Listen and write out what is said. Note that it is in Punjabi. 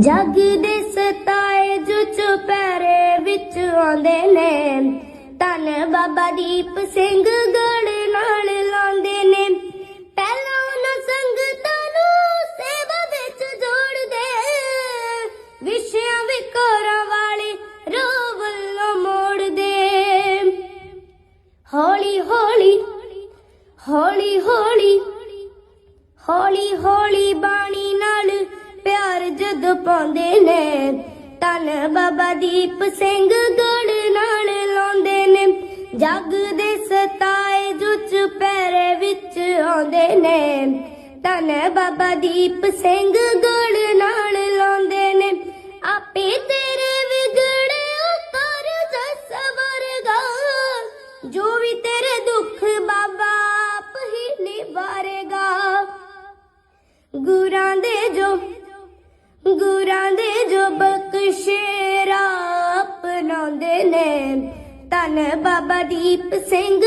ਜੱਗ ਦੇ ਸਤਾਏ ਜੋ ਚੁਪਹਿਰੇ ਵਿੱਚ ਆਉਂਦੇ ਨੇ। ਧੰਨ ਬਾਬਾ ਦੀਪ ਸਿੰਘ ਗੜ ਨਾਲ ਲਾਉਂਦੇ ਨੇ। ਪਹਿਲਾਂ ਉਹਨਾਂ ਸੰਗਤਾਂ ਨੂੰ ਸੇਵਾ ਵਿੱਚ ਜੋੜਦੇ। ਵਿਸ਼ਿਆਂ ਵਿਕਾਰਾਂ ਵਾਲੇ ਰੋਹ ਵੱਲੋਂ ਮੋੜਦੇ। ਹੌਲੀ ਹੌਲੀ ਹੌਲੀ ਹੌਲੀ ਹੌਲੀ ਹੌਲੀ ਬਾਣੀ ਪਾਉਂਦੇ ਨੇ। ਤਨ ਬਾਬਾ ਦੀਪ ਸਿੰਘ ਗੜ ਨਾਲ ਲਾਉਂਦੇ ਨੇ। ਜੱਗ ਦੇ ਸਤਾਏ ਜੋ ਚੁਪਹਿਰੇ ਵਿੱਚ ਆਉਂਦੇ ਨੇ। ਤਨ ਬਾਬਾ ਦੀਪ ਸਿੰਘ ਗੜ ਨਾਲ ਲਾਉਂਦੇ ਨੇ। ਆਪੇ ਤੇਰੇ ਵਿਗੜੇ ਉਤਰ ਜਸ ਜੋ ਵੀ ਤੇਰੇ ਦੁੱਖ ਬਾਬਾ ਆਪ ਹੀ ਨਿਵਾਰੇਗਾ। ਗੁਰਾਂ ਦੇ ਗੁਰਾਂ ਦੇ ਜੋ ਬਖਸ਼ੇਰਾ ਅਪਣਾਉਂਦੇ ਨੇ। ਧੰਨ ਬਾਬਾ ਦੀਪ ਸਿੰਘ